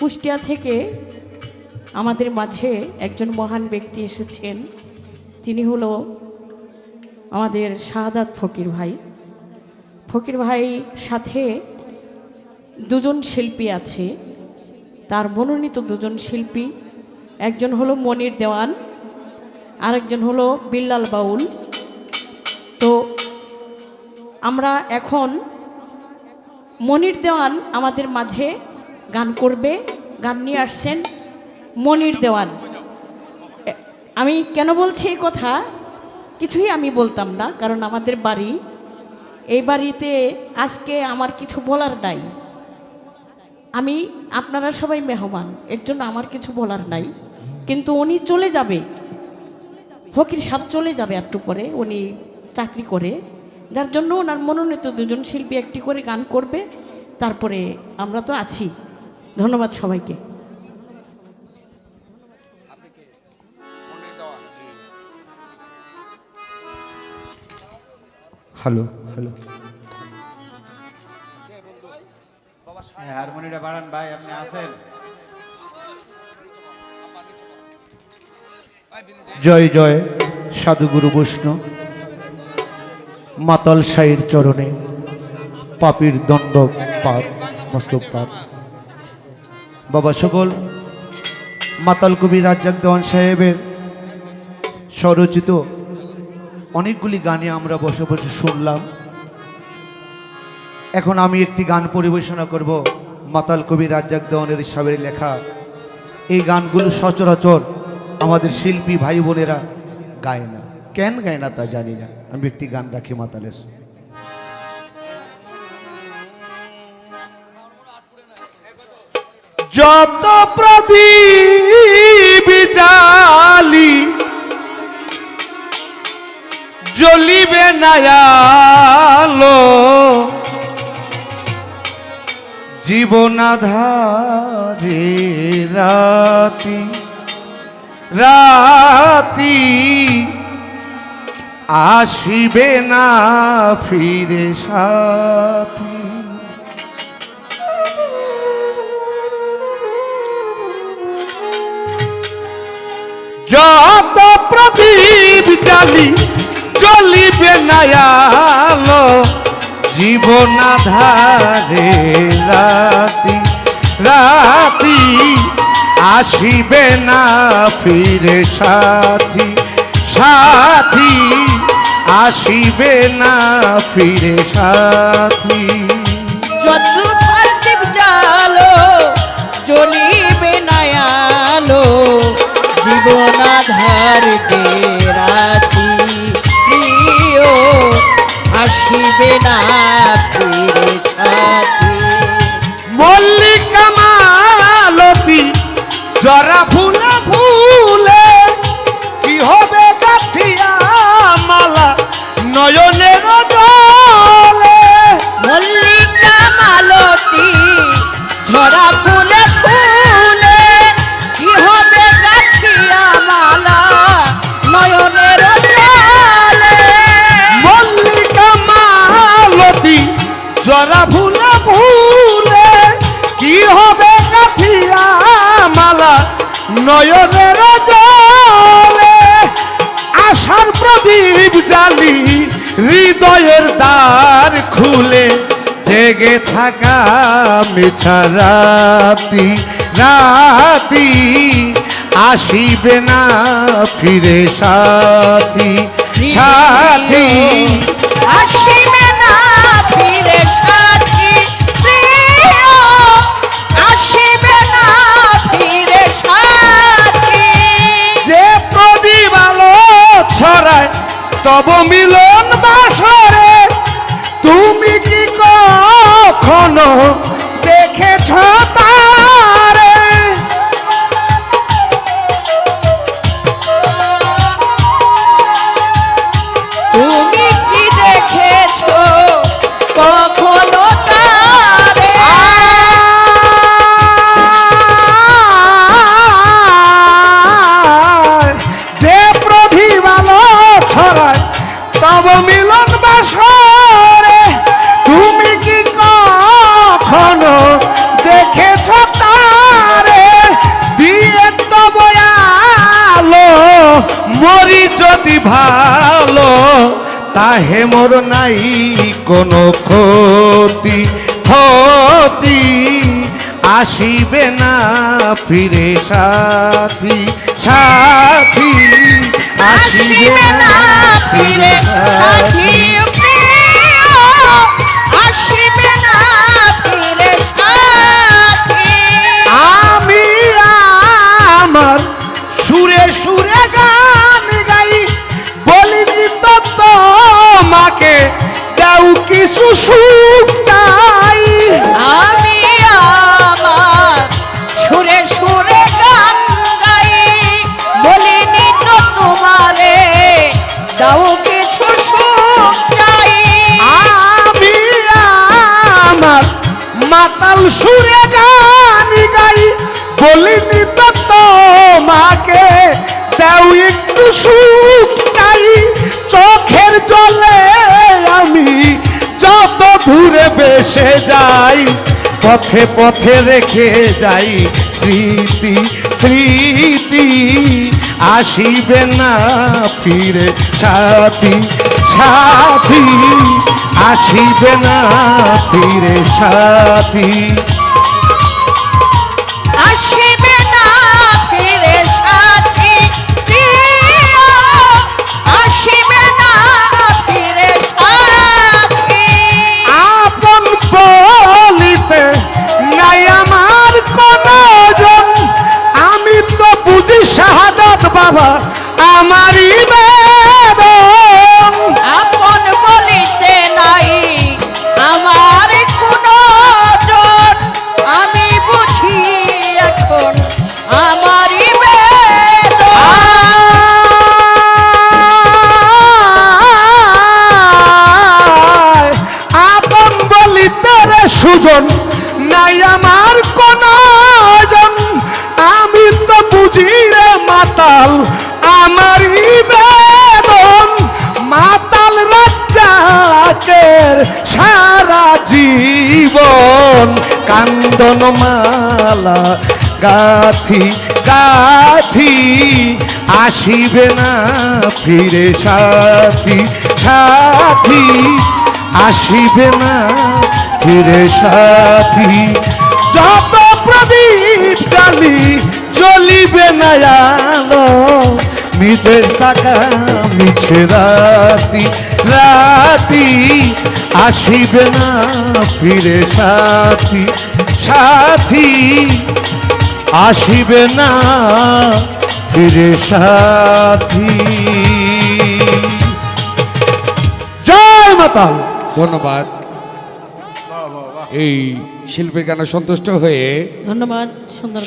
কুষ্টিয়া থেকে আমাদের মাঝে একজন মহান ব্যক্তি এসেছেন। তিনি হলো আমাদের শাহাদাত ফকির ভাই। ফকির ভাই সাথে দুজন শিল্পী আছে। তার মনোনীত দুজন শিল্পী, একজন হলো মনির দেওয়ান, আরেকজন হলো বিল্লাল বাউল। তো আমরা এখন মনির দেওয়ান আমাদের মাঝে গান করবে, গান নিয়ে আসছেন মনির দেওয়ান। আমি কেন বলছি এই কথা? কিছুই আমি বলতাম না, কারণ আমাদের বাড়ি, এই বাড়িতে আজকে আমার কিছু বলার নাই। আমি, আপনারা সবাই মেহমান, এর জন্য আমার কিছু বলার নাই। কিন্তু উনি চলে যাবে। ফকির সাহেব চলে যাবে একটু পরে, উনি চাকরি করে। যার জন্য ওনার মনোনীত দুজন শিল্পী একটি করে গান করবে। তারপরে আমরা তো আছি। ধন্যবাদ সবাইকে। হ্যালো। হ্যালো। হ্যাঁ, হারমোনিয়ামটা বাড়ান ভাই আপনি আছেন? জয় জয় সাধুগুরু বৈষ্ণব। মাতাল সাইর চরণে পাপির দণ্ড পাপ মস্তক পাপ। বাবা সকল মাতাল কবি রাজ্জাক দেওয়ান সাহেবের স্বরচিত অনেকগুলি গানে আমরা বসে বসে শুনলাম। এখন আমি একটি গান পরিবেশনা করব মাতাল কবি রাজ্জাক দেওয়ানের সাহেবের লেখা। এই গানগুলো সচরাচর আমাদের শিল্পী ভাই বোনেরা গায় না। কেন গায় না তা জানি না। আমি একটি গান রাখি মাতালের। যত প্রদীপ জালি জ্বলিবে নায়ালো জীবনাধারে রাতি রাতি আসিবে না ফিরে সাথী। যত প্রদীপ জালি জ্বলিবে নায়ালো জীবনাধারে রাতি রাতি আসিবে না ফিরে সাথী সাথী আসিবে না ফিরে সাথী। যত পার্থিব জালো নয়ালো জীবনাধার যে হৃদয়ের দ্বার খুলে জেগে থাকা মিছা রাতি রাতি আসিবে না ফিরে সাথী সাথী। ভালো তাহে মোর নাই কোনো ক্ষতি। ক্ষতি আসিবে না ফিরে সাথী সাথী আসিবে না ফিরে সাথী। সুখ চাই। আমি আমার সুরে সুরে গান গাই। বলিনি তো তোমারে দাও কিছু সুখ চাই। আমি আমার মাতাল সুরে গান গাই। বলিনি তো তোমাকে দাও একটু সুখ চাই। চোখের জলে বেসে যাই, পথে পথে রেখে যাই। স্মৃতি স্মৃতি আসিবে না ফিরে। সাথী সাথী আসিবে না ফিরে। সাথী, আসিবে রাজ্জাকের সারা জীবন কান্দন মালা গাথি গাথি, আসিবে না ফিরে সাথী সাথী, আসিবে না ফিরে সাথী। যত প্রদীপ জালি জ্বলিবে না আলো মিছে টাকা মিছে রাতি। রাতি আসিবে না ফিরে সাথী সাথী আসিবে না ফিরে সাথী। জয় মাতাল ধন্যবাদ। এই শিল্পীর গানে সন্তুষ্ট হয়ে ধন্যবাদ সুন্দর